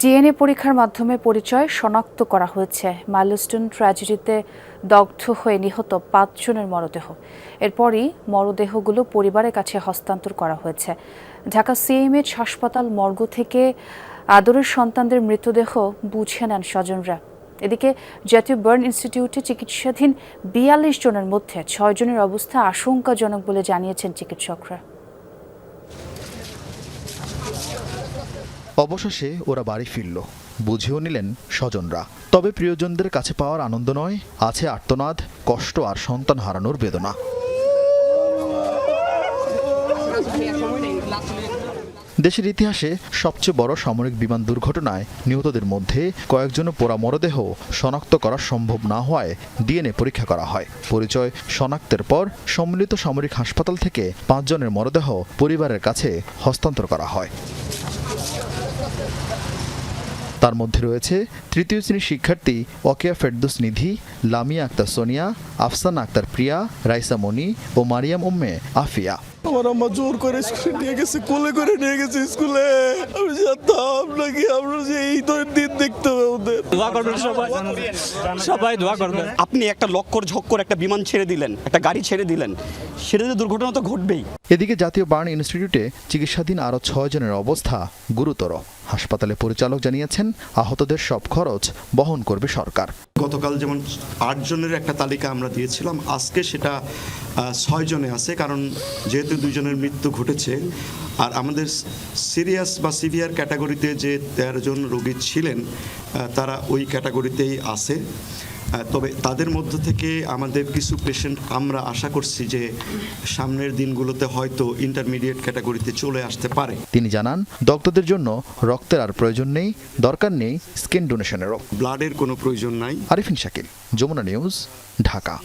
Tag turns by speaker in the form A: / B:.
A: DNA পরীক্ষার মাধ্যমে পরিচয় শনাক্ত করা হয়েছে। মাইলস্টোন ট্র্যাজেডিতে দগ্ধ হয়ে নিহত পাঁচজনের মরদেহ। এরপরই মরদেহগুলো পরিবারের কাছে হস্তান্তর করা হয়েছে। ঢাকা সিএমএইচ হাসপাতাল মর্গ থেকে আদরের সন্তানদের মৃতদেহ বুঝে নেন স্বজনরা। এদিকে জাতীয় বার্ন ইনস্টিটিউটে চিকিৎসাধীন বিয়াল্লিশ জনের মধ্যে ছয় জনের অবস্থা আশঙ্কাজনক বলে জানিয়েছেন চিকিৎসকরা।
B: অবশেষে ওরা বাড়ি ফিরল। বুঝেও নিলেন স্বজনরা। তবে প্রিয়জনদের কাছে পাওয়ার আনন্দ নয়, আছে আর্তনাদ, কষ্ট আর সন্তান হারানোর বেদনা। দেশের ইতিহাসে সবচেয়ে বড় সামরিক বিমান দুর্ঘটনায় নিহতদের মধ্যে কয়েকজনের পোড়া মরদেহ শনাক্ত করা সম্ভব না হওয়ায় ডিএনএ পরীক্ষা করা হয়। পরিচয় শনাক্তের পর সম্মিলিত সামরিক হাসপাতাল থেকে পাঁচজনের মরদেহ পরিবারের কাছে হস্তান্তর করা হয়। তার মধ্যে রয়েছে তৃতীয় শ্রেণির শিক্ষার্থী ওকিয়া ফেরদুস নিধি লামিয়া আক্তার সোনিয়া আফসানা আক্তার প্রিয়া রাইসা মনি ও মারিয়াম উম্মে আফিয়া।
C: আমার আম্মা জোর করে নিয়ে গেছে কোলে করে নিয়ে গেছে স্কুলে। আমি জানতাম নাকি আমরা যে এই তো দিন দেখতে হবে ওদের।
D: দোয়া করবেন সবাই। সবাই দোয়া করবেন। আপনি একটা লক্কর ঝক্কর একটা বিমান ছেড়ে দিলেন একটা গাড়ি ছেড়ে দিলেন। সেটা যে দুর্ঘটনা তো ঘটবেই।
B: এদিকে জাতীয় বার্ন ইনস্টিটিউটে চিকিৎসাধীন আরও ছয় জনের অবস্থা গুরুতর। হাসপাতালে পরিচালক জানিয়েছেন, আহতদের সব খরচ বহন করবে সরকার।
E: গতকাল যেমন আটজনের একটা তালিকা আমরা দিয়েছিলাম, আজকে সেটা ছয়জনে ছয় জনে আছে, কারণ যেহেতু দুজনের মৃত্যু ঘটেছে, আর আমাদের সিরিয়াস বা সিভিয়ার ক্যাটাগরিতে যে তেরো জন রোগী ছিলেন তারা ওই ক্যাটাগরিতেই আছে। তবে তাদের মধ্য থেকে আমাদের কিছু পেশেন্ট আমরা আশা করছি যে সামনের দিনগুলোতে হয়তো ইন্টারমিডিয়েট ক্যাটাগরিতে চলে আসতে পারে।
B: তিনি জানান দগ্ধদের জন্য রক্তের আর প্রয়োজন নেই দরকার নেই স্কিন ডোনেশনেরও
E: ব্লাডের কোনো প্রয়োজন নাই।
B: আরিফিন শাকিল যমুনা নিউজ ঢাকা।